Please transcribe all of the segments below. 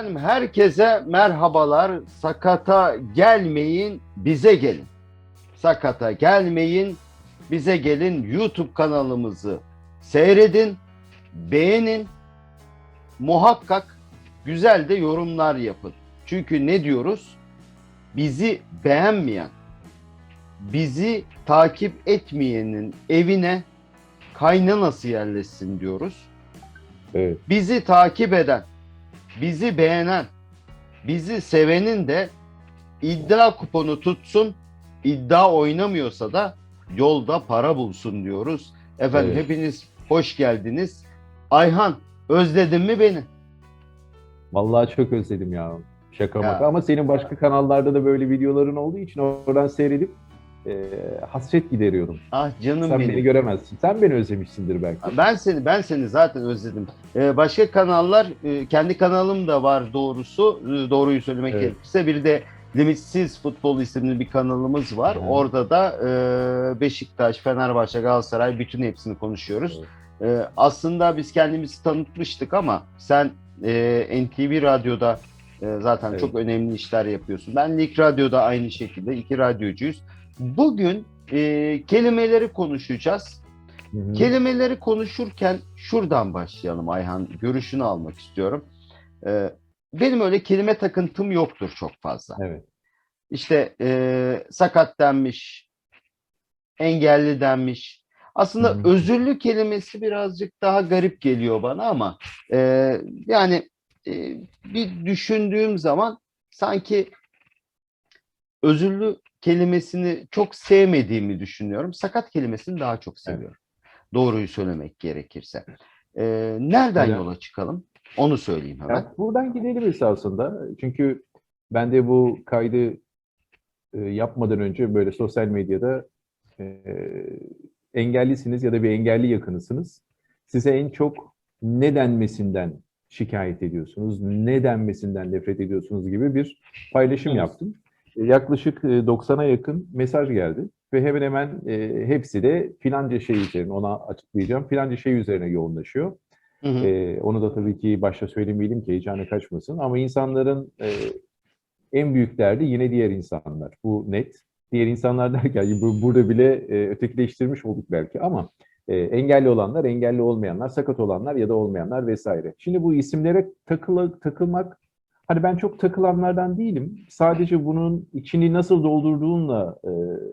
Efendim herkese merhabalar. Sakata gelmeyin, bize gelin. Sakata gelmeyin, bize gelin. YouTube kanalımızı seyredin, beğenin. Muhakkak güzel de yorumlar yapın. Çünkü ne diyoruz? Bizi beğenmeyen, bizi takip etmeyenin evine kaynanası yerleşsin diyoruz. Evet. Bizi takip eden, bizi beğenen, bizi sevenin de iddia kuponu tutsun, iddia oynamıyorsa da yolda para bulsun diyoruz. Efendim Evet. hepiniz hoş geldiniz. Ayhan özledin mi beni? Vallahi çok özledim ya. Şaka Ya. maka. Ama senin başka kanallarda da böyle videoların olduğu için oradan seyredip e, hasret gideriyorum. Ah canım Sen benim. beni göremezsin. Sen beni özlemişsindir belki. Ben seni ben seni zaten özledim. Ee, başka kanallar e, kendi kanalım da var doğrusu. Ee, doğruyu söylemek Evet. gerekirse bir de Limitsiz Futbol isimli bir kanalımız var. Hı. Orada da e, Beşiktaş, Fenerbahçe, Galatasaray bütün hepsini konuşuyoruz. Ee, aslında biz kendimizi tanıtmıştık ama sen e, NTV Radyo'da e, zaten Evet. çok önemli işler yapıyorsun. Ben Lig Radyo'da aynı şekilde iki radyocuyuz. Bugün e, kelimeleri konuşacağız. Hı hı. Kelimeleri konuşurken şuradan başlayalım Ayhan. Görüşünü almak istiyorum. Ee, benim öyle kelime takıntım yoktur çok fazla. Evet. İşte e, sakat denmiş, engelli denmiş. Aslında Hı hı. özürlü kelimesi birazcık daha garip geliyor bana ama e, yani e, bir düşündüğüm zaman sanki özürlü kelimesini çok sevmediğimi düşünüyorum. Sakat kelimesini daha çok seviyorum. Doğruyu söylemek gerekirse. Ee, nereden Güzel. yola çıkalım? Onu söyleyeyim hemen. Ya buradan gidelim esasında. Çünkü ben de bu kaydı e, yapmadan önce böyle sosyal medyada e, engellisiniz ya da bir engelli yakınısınız. Size en çok ne denmesinden şikayet ediyorsunuz, ne denmesinden nefret ediyorsunuz gibi bir paylaşım yaptım. E, Yaklaşık e, 90'a yakın mesaj geldi ve hemen hemen e, hepsi de filanca şey üzerine, ona açıklayacağım, filanca şey üzerine yoğunlaşıyor. Hı hı. Ee, onu da tabii ki başta söylemeyelim ki heyecanı kaçmasın. Ama insanların e, en büyük derdi yine diğer insanlar. Bu net. Diğer insanlar derken bu- burada bile e, ötekileştirmiş olduk belki ama e, engelli olanlar, engelli olmayanlar, sakat olanlar ya da olmayanlar vesaire. Şimdi bu isimlere takıla, takılmak, hani ben çok takılanlardan değilim. Sadece bunun içini nasıl doldurduğunla e,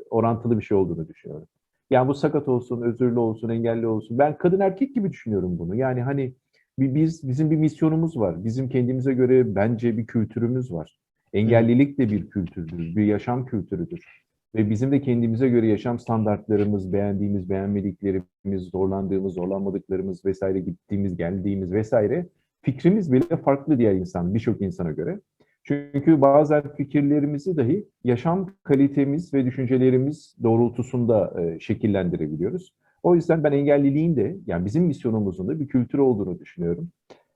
orantılı bir şey olduğunu düşünüyorum. Yani bu sakat olsun, özürlü olsun, engelli olsun. Ben kadın erkek gibi düşünüyorum bunu. Yani hani bi- biz bizim bir misyonumuz var. Bizim kendimize göre bence bir kültürümüz var. Engellilik de bir kültürdür, bir yaşam kültürüdür. Ve bizim de kendimize göre yaşam standartlarımız, beğendiğimiz, beğenmediklerimiz, zorlandığımız, zorlanmadıklarımız vesaire, gittiğimiz, geldiğimiz vesaire fikrimiz bile farklı diğer insan, birçok insana göre. Çünkü bazen fikirlerimizi dahi yaşam kalitemiz ve düşüncelerimiz doğrultusunda e, şekillendirebiliyoruz. O yüzden ben engelliliğin de yani bizim misyonumuzun da bir kültür olduğunu düşünüyorum.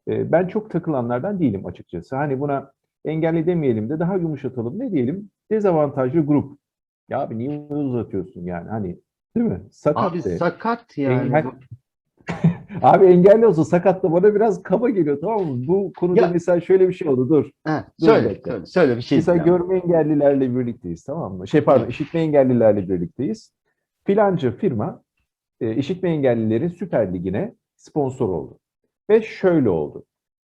E, ben çok takılanlardan değilim açıkçası. Hani buna engelli demeyelim de daha yumuşatalım. Ne diyelim? Dezavantajlı grup. Ya abi niye uzatıyorsun yani? Hani değil mi? Sakat Abi de. sakat yani. Engel- Abi engelli olsun sakat da bana biraz kaba geliyor tamam mı? Bu konuda Ya- mesela şöyle bir şey oldu dur. Ha, Dur söyle, dakika. söyle, söyle bir şey. Mesela diyeceğim. görme engellilerle birlikteyiz tamam mı? Şey pardon işitme engellilerle birlikteyiz. Filanca firma e, işitme engellilerin Süper Ligi'ne sponsor oldu. Ve şöyle oldu.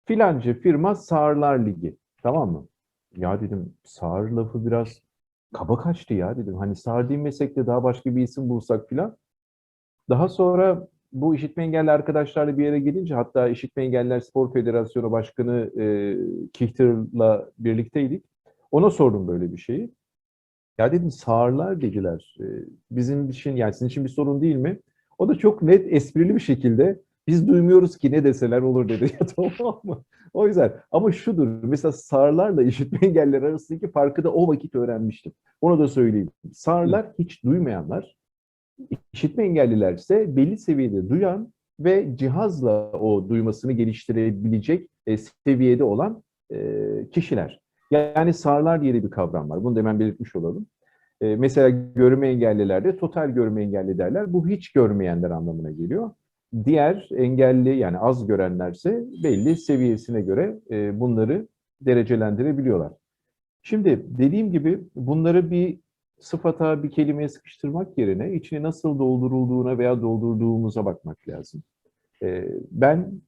Filanca firma Sağırlar Ligi. Tamam mı? Ya dedim sağır lafı biraz kaba kaçtı ya dedim. Hani sağır değilmesek de daha başka bir isim bulsak filan. Daha sonra bu işitme engelli arkadaşlarla bir yere gelince hatta İşitme Engelliler Spor Federasyonu Başkanı e, Kihter'la birlikteydik. Ona sordum böyle bir şeyi. Ya dedim sağırlar dediler. E, bizim için yani sizin için bir sorun değil mi? O da çok net esprili bir şekilde biz duymuyoruz ki ne deseler olur dedi. Ya tamam mı? O yüzden ama şudur mesela sağırlarla işitme engelliler arasındaki farkı da o vakit öğrenmiştim. Onu da söyleyeyim. Sağırlar hiç duymayanlar, işitme engelliler ise belli seviyede duyan ve cihazla o duymasını geliştirebilecek e, seviyede olan e, kişiler. Yani sağırlar diye bir kavram var. Bunu da hemen belirtmiş olalım. E, mesela görme engellilerde total görme engelli derler. Bu hiç görmeyenler anlamına geliyor. Diğer engelli yani az görenlerse belli seviyesine göre e, bunları derecelendirebiliyorlar. Şimdi dediğim gibi bunları bir sıfata, bir kelimeye sıkıştırmak yerine içine nasıl doldurulduğuna veya doldurduğumuza bakmak lazım. Ee, ben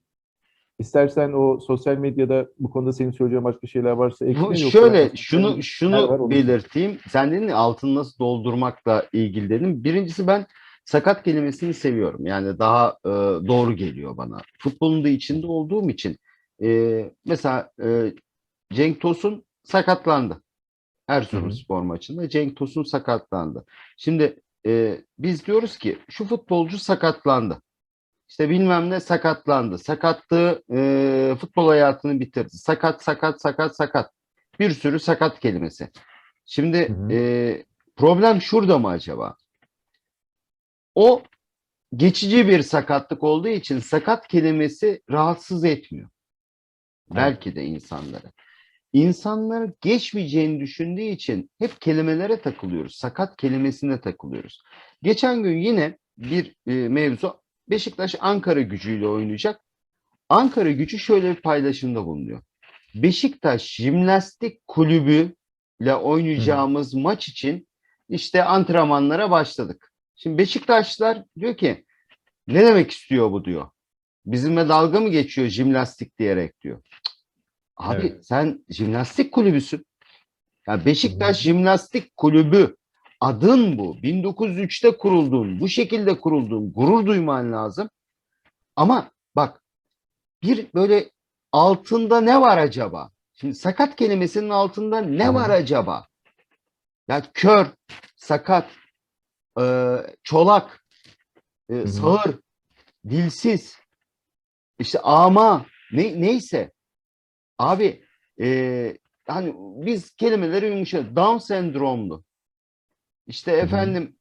istersen o sosyal medyada bu konuda senin söyleyeceğin başka şeyler varsa ekle. Bu yoksa şöyle sosyal şunu var, şunu onu- belirteyim. Sen dedin ya altını nasıl doldurmakla ilgili dedim. Birincisi ben sakat kelimesini seviyorum. Yani daha e, doğru geliyor bana. Futbolun da içinde olduğum için e, mesela e, Cenk Tosun sakatlandı. Hı Erzurumspor maçında Cenk Tosun sakatlandı. Şimdi e, biz diyoruz ki şu futbolcu sakatlandı. İşte bilmem ne sakatlandı. Sakatlığı e, futbol hayatını bitirdi. Sakat, sakat, sakat, sakat. Bir sürü sakat kelimesi. Şimdi Hı hı. e, problem şurada mı acaba? O geçici bir sakatlık olduğu için sakat kelimesi rahatsız etmiyor. Belki de insanları. İnsanları geçmeyeceğini düşündüğü için hep kelimelere takılıyoruz. Sakat kelimesine takılıyoruz. Geçen gün yine bir e, mevzu Beşiktaş Ankara gücüyle oynayacak. Ankara gücü şöyle bir paylaşımda bulunuyor. Beşiktaş Jimnastik Kulübü ile oynayacağımız maç için işte antrenmanlara başladık. Şimdi Beşiktaşlar diyor ki ne demek istiyor bu diyor. Bizimle dalga mı geçiyor jimnastik diyerek diyor. Abi Evet. sen jimnastik kulübüsün. Ya Beşiktaş Jimnastik Kulübü adın bu. 1903'te kuruldun. Bu şekilde kuruldun. Gurur duyman lazım. Ama bak bir böyle altında ne var acaba? Şimdi sakat kelimesinin altında ne Hı. var acaba? Ya kör, sakat, e, çolak, e, hı. sağır, dilsiz, işte ama ne, neyse. Abi e, hani biz kelimeleri yumuşat. Down sendromlu. İşte efendim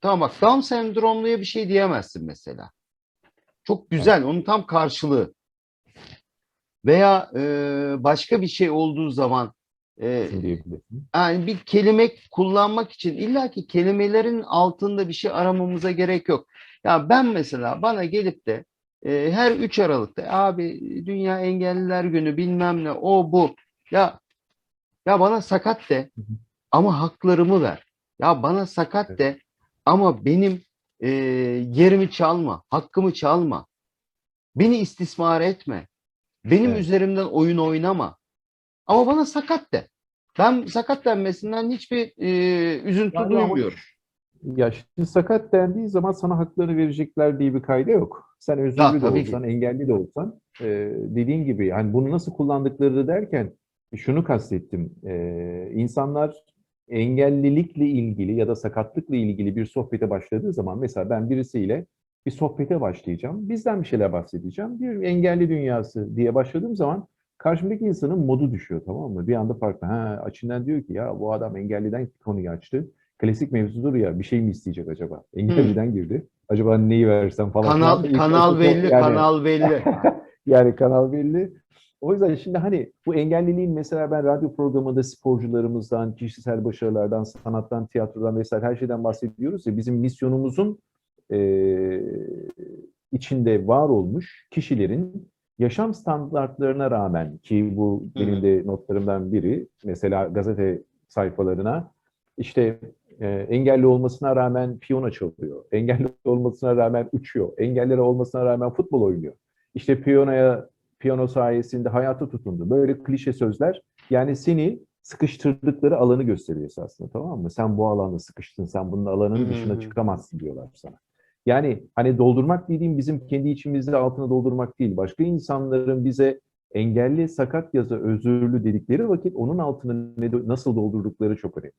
tamam bak Down sendromluya bir şey diyemezsin mesela. Çok güzel. Onun tam karşılığı. Veya e, başka bir şey olduğu zaman e, yani bir kelime kullanmak için illaki kelimelerin altında bir şey aramamıza gerek yok. Ya ben mesela bana gelip de e, her 3 Aralık'ta abi Dünya Engelliler Günü bilmem ne o bu ya ya bana sakat de ama haklarımı ver. Ya bana sakat de ama benim e, yerimi çalma, hakkımı çalma. Beni istismar etme. Benim Evet. üzerimden oyun oynama. Ama bana sakat de. Ben sakat denmesinden hiçbir e, üzüntü Yani duymuyorum. Ya şimdi sakat dendiği zaman sana haklarını verecekler diye bir kayda yok. Sen özürlü de tabii ki. olsan, engelli de olsan e, dediğin gibi hani bunu nasıl kullandıkları derken şunu kastettim. E, insanlar engellilikle ilgili ya da sakatlıkla ilgili bir sohbete başladığı zaman mesela ben birisiyle bir sohbete başlayacağım. Bizden bir şeyler bahsedeceğim. Bir engelli dünyası diye başladığım zaman karşımdaki insanın modu düşüyor tamam mı? Bir anda farklı. Ha, açından diyor ki ya bu adam engelliden konuyu açtı. Klasik mevzudur ya bir şey mi isteyecek acaba? Engelliden girdi. Acaba neyi versem falan. Kanal filan. kanal belli, Yani- kanal belli. yani kanal belli. O yüzden şimdi hani bu engelliliğin mesela ben radyo programında sporcularımızdan, kişisel başarılardan, sanattan, tiyatrodan vesaire her şeyden bahsediyoruz ya bizim misyonumuzun eee, içinde var olmuş kişilerin yaşam standartlarına rağmen ki bu benim Hı. de notlarımdan biri mesela gazete sayfalarına işte e, engelli olmasına rağmen piyano çalıyor, engelli olmasına rağmen uçuyor, engelleri olmasına rağmen futbol oynuyor. İşte piyanoya piyano sayesinde hayata tutundu. Böyle klişe sözler yani seni sıkıştırdıkları alanı gösteriyor aslında tamam mı? Sen bu alanda sıkıştın, sen bunun hı dışına hı. çıkamazsın diyorlar sana. Yani hani doldurmak dediğim bizim kendi içimizde altına doldurmak değil. Başka insanların bize engelli, sakat ya da özürlü dedikleri vakit onun altını ne, nasıl doldurdukları çok önemli.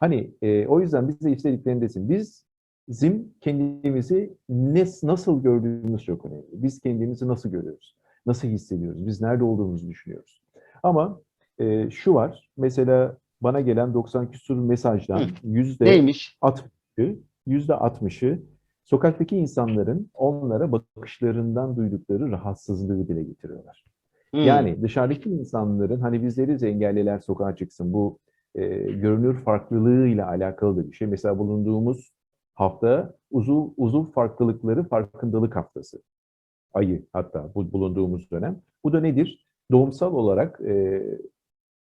Hani e, o yüzden biz de istediklerindesin. Biz bizim kendimizi ne, nasıl gördüğümüz çok önemli. Biz kendimizi nasıl görüyoruz? Nasıl hissediyoruz? Biz nerede olduğumuzu düşünüyoruz. Ama e, şu var. Mesela bana gelen 90 küsur mesajdan yüzde Neymiş? 60'ı, yüzde 60'ı sokaktaki insanların onlara bakışlarından duydukları rahatsızlığı dile getiriyorlar. Hmm. Yani dışarıdaki insanların hani biz deriz engelliler sokağa çıksın bu e, görünür farklılığıyla alakalı da bir şey. Mesela bulunduğumuz hafta uzuv, uzuv farklılıkları farkındalık haftası. Ayı hatta bu bulunduğumuz dönem. Bu da nedir? Doğumsal olarak e,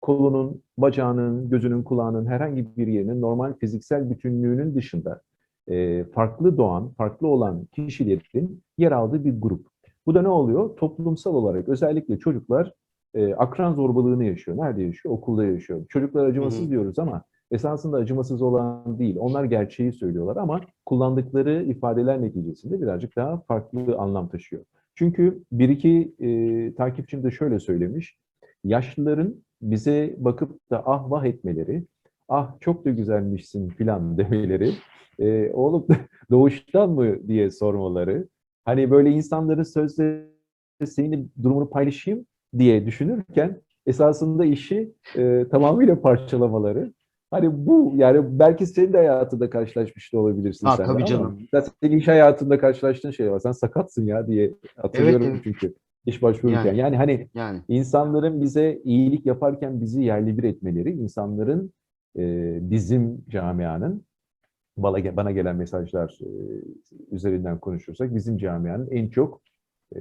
kolunun, bacağının, gözünün, kulağının herhangi bir yerinin normal fiziksel bütünlüğünün dışında e, farklı doğan, farklı olan kişilerin yer aldığı bir grup. Bu da ne oluyor? Toplumsal olarak özellikle çocuklar e, akran zorbalığını yaşıyor. Nerede yaşıyor? Okulda yaşıyor. Çocuklar acımasız Hı hı. diyoruz ama esasında acımasız olan değil. Onlar gerçeği söylüyorlar ama kullandıkları ifadeler neticesinde birazcık daha farklı anlam taşıyor. Çünkü bir iki e, takipçim de şöyle söylemiş. Yaşlıların bize bakıp da ah vah etmeleri, ah çok da güzelmişsin filan demeleri, e, oğlum doğuştan mı diye sormaları, hani böyle insanların sözleri senin durumunu paylaşayım diye düşünürken esasında işi e, tamamıyla parçalamaları. Hani bu yani belki senin de hayatında karşılaşmış da olabilirsin Ha, sen tabii canım. zaten senin iş hayatında karşılaştığın şey var. Sen sakatsın ya diye hatırlıyorum evet. çünkü iş başvururken. Yani. Yani, hani Yani insanların bize iyilik yaparken bizi yerli bir etmeleri, insanların e, bizim camianın bana, bana gelen mesajlar e, üzerinden konuşursak bizim camianın en çok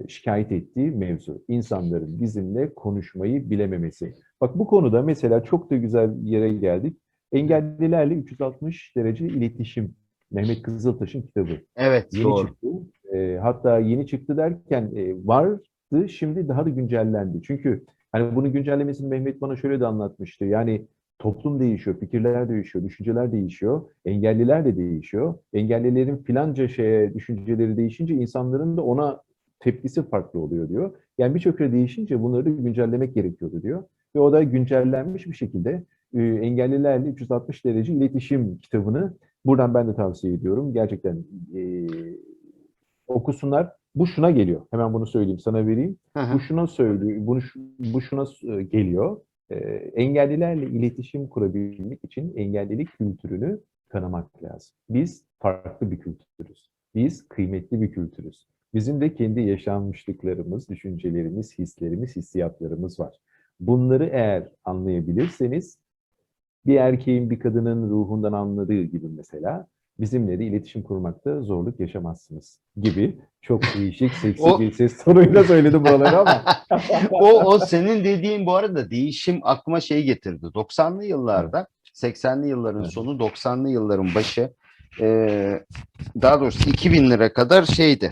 şikayet ettiği mevzu. İnsanların bizimle konuşmayı bilememesi. Bak bu konuda mesela çok da güzel bir yere geldik. Engellilerle 360 derece iletişim. Mehmet Kızıltaş'ın kitabı. evet Yeni doğru. çıktı. E, hatta yeni çıktı derken e, vardı, şimdi daha da güncellendi. Çünkü hani bunu güncellemesini Mehmet bana şöyle de anlatmıştı. Yani toplum değişiyor, fikirler değişiyor, düşünceler değişiyor, engelliler de değişiyor. Engellilerin filanca şeye düşünceleri değişince insanların da ona tepkisi farklı oluyor diyor. Yani birçok şey değişince bunları da güncellemek gerekiyordu diyor. Ve o da güncellenmiş bir şekilde e, engellilerle 360 derece iletişim kitabını buradan ben de tavsiye ediyorum. Gerçekten e, okusunlar. Bu şuna geliyor. Hemen bunu söyleyeyim, sana vereyim. Hı. Bu şuna söylüyor, bunu bu şuna e, geliyor. E, engellilerle iletişim kurabilmek için engellilik kültürünü tanımak lazım. Biz farklı bir kültürüz. Biz kıymetli bir kültürüz. Bizim de kendi yaşanmışlıklarımız, düşüncelerimiz, hislerimiz, hissiyatlarımız var. Bunları eğer anlayabilirseniz bir erkeğin bir kadının ruhundan anladığı gibi mesela bizimle de iletişim kurmakta zorluk yaşamazsınız gibi çok değişik seksi O- bir ses tonuyla söyledim buraları ama o, o senin dediğin bu arada değişim aklıma şey getirdi. 90'lı yıllarda, 80'li yılların Evet. sonu, 90'lı yılların başı, e, daha doğrusu 2000'lere kadar şeydi.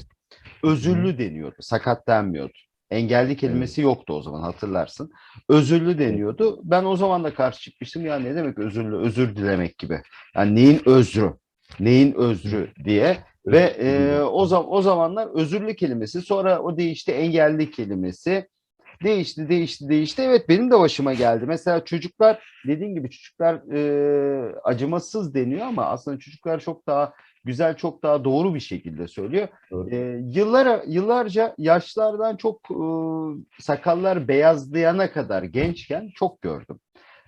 Özürlü deniyordu, sakat denmiyordu. Engelli kelimesi yoktu o zaman hatırlarsın. Özürlü deniyordu. Ben o zaman da karşı çıkmıştım. Ya ne demek özürlü? Özür dilemek gibi. Yani neyin özrü? Neyin özrü diye. Ve e, o zaman o zamanlar özürlü kelimesi sonra o değişti engelli kelimesi değişti değişti değişti. Evet benim de başıma geldi. Mesela çocuklar dediğin gibi çocuklar e, acımasız deniyor ama aslında çocuklar çok daha güzel çok daha doğru bir şekilde söylüyor. Doğru. E, yıllara yıllarca yaşlardan çok e, sakallar beyazlayana kadar gençken çok gördüm.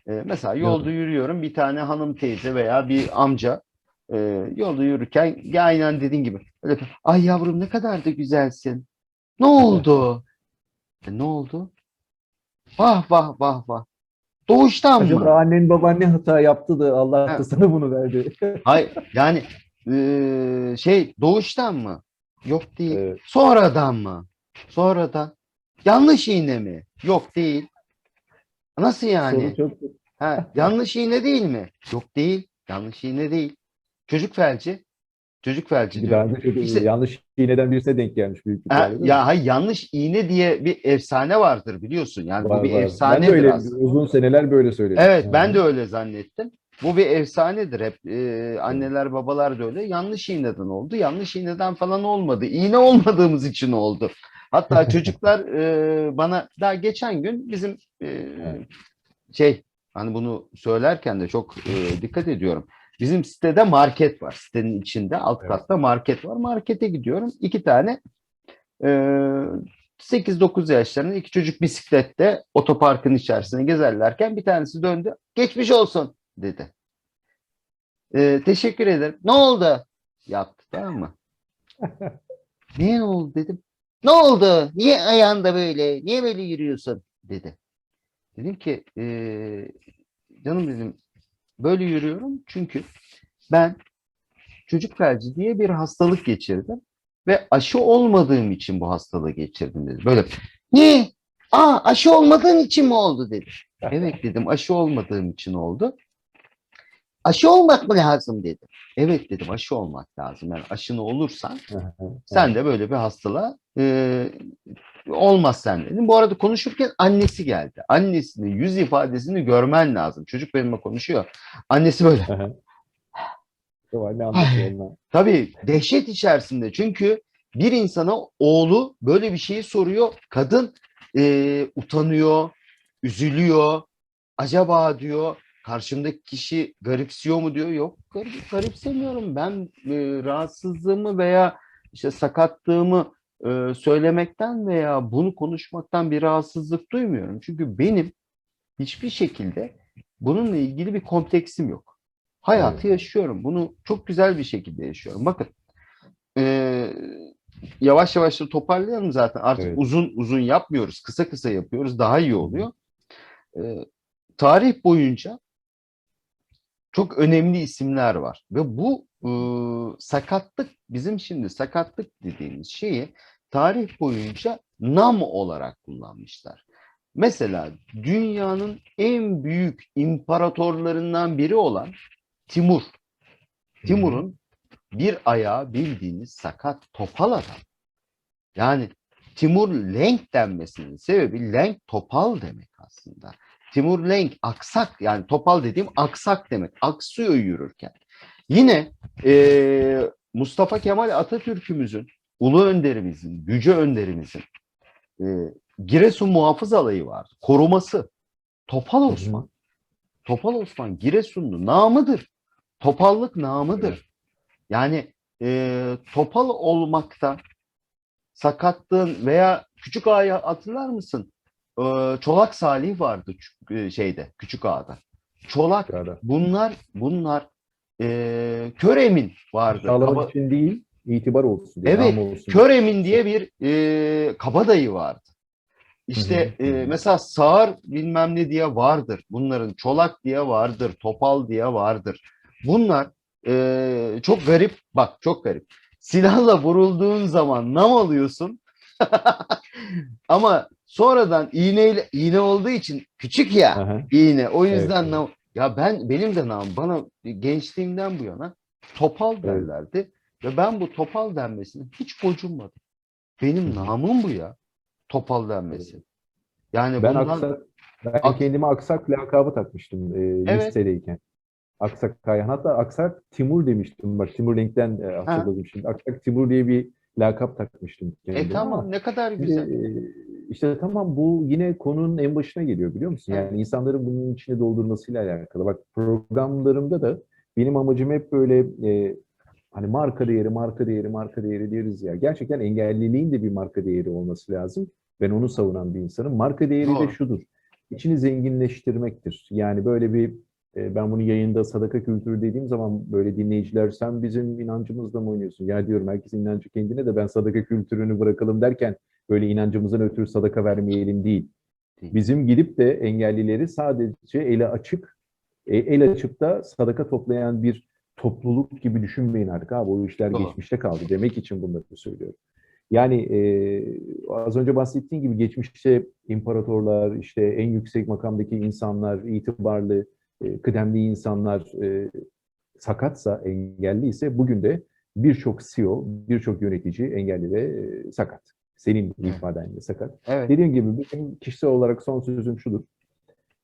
E, mesela yolda yürüyorum bir tane hanım teyze veya bir amca e, yolda yürürken aynen dediğin gibi öyle ay yavrum ne kadar da güzelsin. Ne oldu? E, ne oldu? Vah vah vah vah. Doğuştan acaba mı? annen baban ne hata yaptı da Allah da sana bunu verdi. Hayır yani e, şey doğuştan mı? Yok değil. Evet. Sonradan mı? Sonradan. Yanlış iğne mi? Yok değil. Nasıl yani? Soru çok Ha, yanlış iğne değil mi? Yok değil. Yanlış iğne değil. Çocuk felci. Çocuk felci diyor. çok İşte- yanlış iğneden birisine denk gelmiş büyük bir Ha, ya hayır yanlış iğne diye bir efsane vardır biliyorsun. Yani Var, bu bir var. Ben de efsanedir öyle aslında. uzun seneler böyle söyledim. Evet ben de öyle zannettim. Bu bir efsanedir hep. Ee, anneler babalar da öyle. Yanlış iğneden oldu. Yanlış iğneden falan olmadı. İğne olmadığımız için oldu. Hatta çocuklar e, bana daha geçen gün bizim e, şey hani bunu söylerken de çok e, dikkat ediyorum. Bizim sitede market var. Sitenin içinde alt katta market var. Markete gidiyorum. İki tane e, 8-9 yaşlarında iki çocuk bisiklette otoparkın içerisine gezerlerken bir tanesi döndü. Geçmiş olsun dedi. E, teşekkür ederim. Ne oldu? Yaptı tamam mı? Niye ne oldu dedim. Ne oldu? Niye ayağında böyle? Niye böyle yürüyorsun? dedi. Dedim ki e, canım dedim böyle yürüyorum çünkü ben çocuk felci diye bir hastalık geçirdim ve aşı olmadığım için bu hastalığı geçirdim dedi. Böyle niye? Aa aşı olmadığın için mi oldu dedi. Evet dedim aşı olmadığım için oldu. Aşı olmak mı lazım dedi. Evet dedim aşı olmak lazım. Yani aşını olursan sen de böyle bir hastalığa e, olmaz sen dedim. Bu arada konuşurken annesi geldi. Annesinin yüz ifadesini görmen lazım. Çocuk benimle konuşuyor. Annesi böyle. Tabii dehşet içerisinde. Çünkü bir insana oğlu böyle bir şeyi soruyor. Kadın e, utanıyor, üzülüyor. Acaba diyor karşımdaki kişi garipsiyor mu diyor. Yok garip, garipsemiyorum. Ben e, rahatsızlığımı veya işte sakatlığımı e, söylemekten veya bunu konuşmaktan bir rahatsızlık duymuyorum. Çünkü benim hiçbir şekilde bununla ilgili bir kompleksim yok. Hayatı Evet. yaşıyorum. Bunu çok güzel bir şekilde yaşıyorum. Bakın e, yavaş yavaş da toparlayalım zaten. Artık Evet. uzun uzun yapmıyoruz. Kısa kısa yapıyoruz. Daha iyi oluyor. E, tarih boyunca çok önemli isimler var. Ve bu e, sakatlık bizim şimdi sakatlık dediğimiz şeyi tarih boyunca nam olarak kullanmışlar. Mesela dünyanın en büyük imparatorlarından biri olan Timur. Timur'un bir ayağı bildiğiniz sakat topal adam. Yani Timur Lenk denmesinin sebebi Lenk topal demek aslında. Timur Lenk aksak yani topal dediğim aksak demek. Aksıyor yürürken. Yine eee, Mustafa Kemal Atatürk'ümüzün, ulu önderimizin, yüce önderimizin eee, Giresun Muhafız Alayı var. Koruması. Topal Osman. Topal Osman Giresunlu namıdır. Topallık namıdır. Yani eee, topal olmakta sakatlığın veya Küçük Ağa'yı hatırlar mısın? Çolak Salih vardı e, şeyde Küçük Ağa'da. Çolak bunlar bunlar eee kör emin vardı. Kaba- için değil, itibar olsun diye. Evet, olsun diye. Kör Emin diye bir eee kabadayı vardı. İşte Hı hı, hı. mesela Sağır bilmem ne diye vardır. Bunların Çolak diye vardır. Topal diye vardır. Bunlar eee, çok garip. Bak çok garip. Silahla vurulduğun zaman nam alıyorsun. Ama sonradan iğneyle iğne olduğu için küçük ya Aha. iğne. O yüzden evet. nam ya ben benim de nam bana gençliğimden bu yana topal Evet. derlerdi ve ben bu topal denmesine hiç gocunmadım. Benim namım bu ya. Topal denmesi. Yani Ben bundan aksak, ben Ak- kendime aksak lakabı takmıştım e, Evet. lisedeyken. Aksak Kayhan. Hatta Aksak Timur demiştim. Bak Timur Link'ten e, hatırladım şimdi. Aksak Timur diye bir lakap takmıştım kendime. e tamam ama ne kadar güzel. e, işte tamam bu yine konunun en başına geliyor biliyor musun? Yani insanların bunun içine doldurmasıyla alakalı. Bak programlarımda da benim amacım hep böyle e, hani marka değeri, marka değeri, marka değeri diyoruz ya. Gerçekten engelliliğin de bir marka değeri olması lazım. Ben onu savunan bir insanım. Marka değeri de şudur. İçini zenginleştirmektir. Yani böyle bir e, ben bunu yayında sadaka kültürü dediğim zaman böyle dinleyiciler sen bizim inancımızla mı oynuyorsun? Ya diyorum herkesin inancı kendine de ben sadaka kültürünü bırakalım derken böyle inancımızdan ötürü sadaka vermeyelim değil. Bizim gidip de engellileri sadece ele açık, e, el açıp da sadaka toplayan bir topluluk gibi düşünmeyin artık abi. O işler Doğru. geçmişte kaldı demek için bunları söylüyorum. Yani e, az önce bahsettiğim gibi geçmişte imparatorlar, işte en yüksek makamdaki insanlar, itibarlı, e, kıdemli insanlar e, sakatsa, engelli ise bugün de birçok CEO, birçok yönetici engelli ve e, sakat. Senin ifadenle sakat. Evet. Dediğim gibi benim kişisel olarak son sözüm şudur.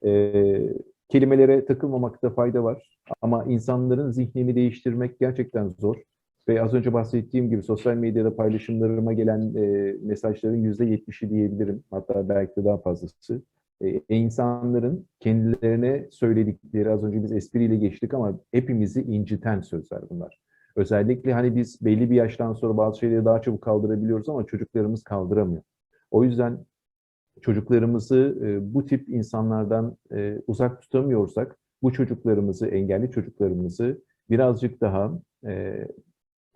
Ee, kelimelere takılmamakta fayda var. Ama insanların zihnini değiştirmek gerçekten zor. Ve az önce bahsettiğim gibi sosyal medyada paylaşımlarıma gelen e, mesajların yüzde yetmişi diyebilirim. Hatta belki de daha fazlası. E, insanların kendilerine söyledikleri, az önce biz espriyle geçtik ama hepimizi inciten sözler bunlar. Özellikle hani biz belli bir yaştan sonra bazı şeyleri daha çabuk kaldırabiliyoruz ama çocuklarımız kaldıramıyor. O yüzden çocuklarımızı e, bu tip insanlardan e, uzak tutamıyorsak bu çocuklarımızı, engelli çocuklarımızı birazcık daha e,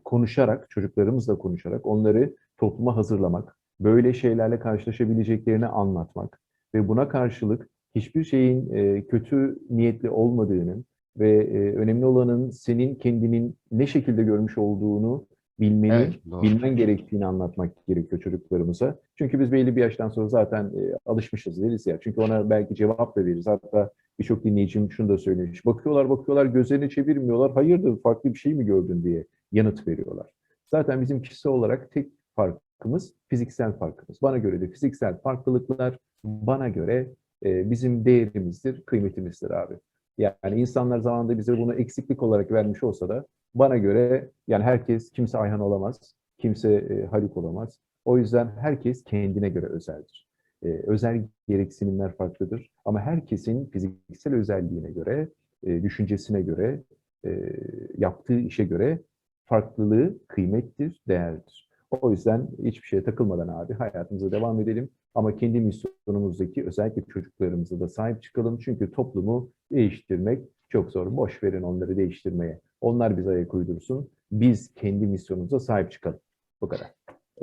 konuşarak, çocuklarımızla konuşarak onları topluma hazırlamak, böyle şeylerle karşılaşabileceklerini anlatmak ve buna karşılık hiçbir şeyin kötü niyetli olmadığını ve e, önemli olanın senin kendinin ne şekilde görmüş olduğunu bilmeni, Evet, doğru. bilmen gerektiğini anlatmak gerekiyor çocuklarımıza. Çünkü biz belli bir yaştan sonra zaten e, alışmışız deriz ya. Çünkü ona belki cevap da veririz. Hatta birçok dinleyicim şunu da söylemiş. Bakıyorlar bakıyorlar gözlerini çevirmiyorlar. Hayırdır farklı bir şey mi gördün diye yanıt veriyorlar. Zaten bizim kişisel olarak tek farkımız fiziksel farkımız. Bana göre de fiziksel farklılıklar bana göre e, bizim değerimizdir, kıymetimizdir abi. Yani insanlar zamanında bize bunu eksiklik olarak vermiş olsa da bana göre yani herkes kimse Ayhan olamaz, kimse e, Haluk olamaz. O yüzden herkes kendine göre özeldir. E, özel gereksinimler farklıdır ama herkesin fiziksel özelliğine göre, e, düşüncesine göre, e, yaptığı işe göre farklılığı kıymettir, değerdir. O yüzden hiçbir şeye takılmadan abi hayatımıza devam edelim. Ama kendi misyonumuzdaki özellikle çocuklarımıza da sahip çıkalım. Çünkü toplumu değiştirmek çok zor. Boş verin onları değiştirmeye. Onlar bize ayak uydursun. Biz kendi misyonumuza sahip çıkalım. Bu kadar.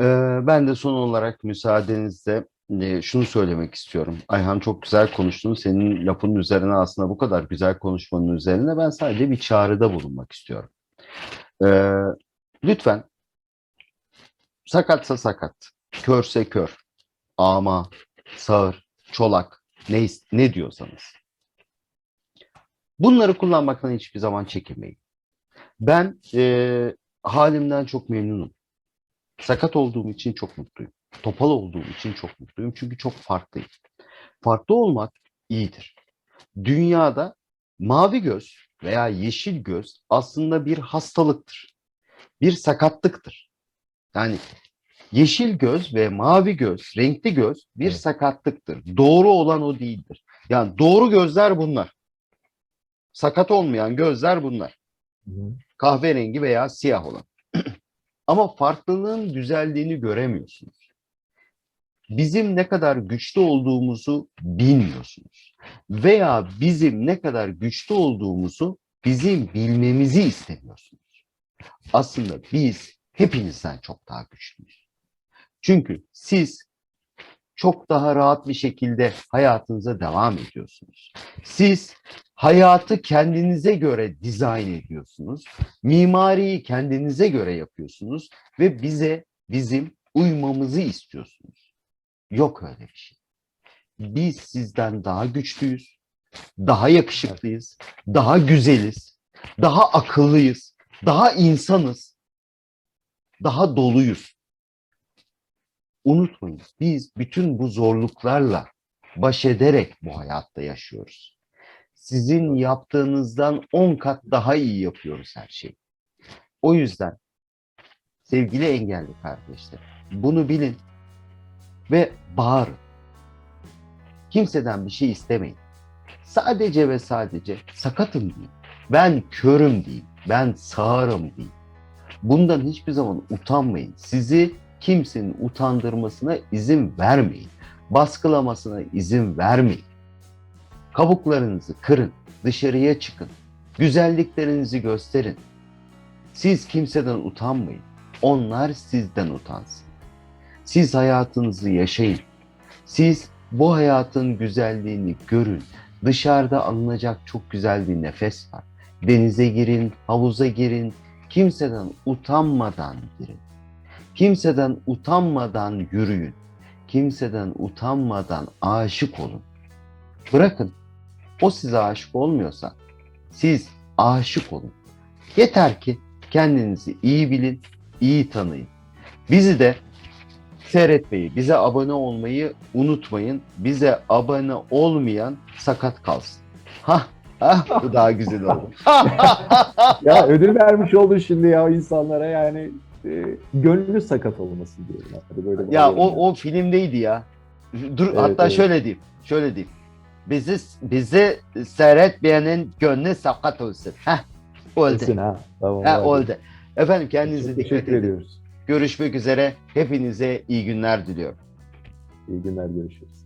Ee, ben de son olarak müsaadenizle e, şunu söylemek istiyorum. Ayhan çok güzel konuştun. Senin lafının üzerine aslında bu kadar güzel konuşmanın üzerine ben sadece bir çağrıda bulunmak istiyorum. Ee, lütfen sakatsa sakat, körse kör, ama, sağır, çolak, ne, ne diyorsanız. Bunları kullanmaktan hiçbir zaman çekinmeyin. Ben e, halimden çok memnunum. Sakat olduğum için çok mutluyum. Topal olduğum için çok mutluyum. Çünkü çok farklıyım. Farklı olmak iyidir. Dünyada mavi göz veya yeşil göz aslında bir hastalıktır. Bir sakatlıktır. Yani yeşil göz ve mavi göz, renkli göz bir Evet. sakatlıktır. Doğru olan o değildir. Yani doğru gözler bunlar. Sakat olmayan gözler bunlar kahverengi veya siyah olan. Ama farklılığın güzelliğini göremiyorsunuz. Bizim ne kadar güçlü olduğumuzu bilmiyorsunuz. Veya bizim ne kadar güçlü olduğumuzu bizim bilmemizi istemiyorsunuz. Aslında biz hepinizden çok daha güçlüyüz. Çünkü siz çok daha rahat bir şekilde hayatınıza devam ediyorsunuz. Siz hayatı kendinize göre dizayn ediyorsunuz. Mimariyi kendinize göre yapıyorsunuz ve bize bizim uymamızı istiyorsunuz. Yok öyle bir şey. Biz sizden daha güçlüyüz, daha yakışıklıyız, daha güzeliz, daha akıllıyız, daha insanız, daha doluyuz. Unutmayın biz bütün bu zorluklarla baş ederek bu hayatta yaşıyoruz sizin yaptığınızdan 10 kat daha iyi yapıyoruz her şeyi. O yüzden sevgili engelli kardeşler bunu bilin ve bağırın. Kimseden bir şey istemeyin. Sadece ve sadece sakatım deyin. Ben körüm deyin. Ben sağırım deyin. Bundan hiçbir zaman utanmayın. Sizi kimsenin utandırmasına izin vermeyin. Baskılamasına izin vermeyin. Kabuklarınızı kırın, dışarıya çıkın. Güzelliklerinizi gösterin. Siz kimseden utanmayın. Onlar sizden utansın. Siz hayatınızı yaşayın. Siz bu hayatın güzelliğini görün. Dışarıda alınacak çok güzel bir nefes var. Denize girin, havuza girin. Kimseden utanmadan girin. Kimseden utanmadan yürüyün. Kimseden utanmadan aşık olun. Bırakın o size aşık olmuyorsa siz aşık olun. Yeter ki kendinizi iyi bilin, iyi tanıyın. Bizi de seyretmeyi, bize abone olmayı unutmayın. Bize abone olmayan sakat kalsın. Ha, ha bu daha güzel oldu. Ya ödül vermiş oldun şimdi ya insanlara yani e, gönlü sakat olmasın diyelim. Hadi böyle ya o o filmdeydi ya. Dur Evet, hatta evet. şöyle diyeyim. Şöyle diyeyim. Bizi bizi seyretmeyenin gönlü sakat olsun. Heh. Oldu. Kesin ha. Tamam. Ha, oldu. Efendim kendinize Çok dikkat teşekkür edin. ediyoruz. Görüşmek üzere. Hepinize iyi günler diliyorum. İyi günler görüşürüz.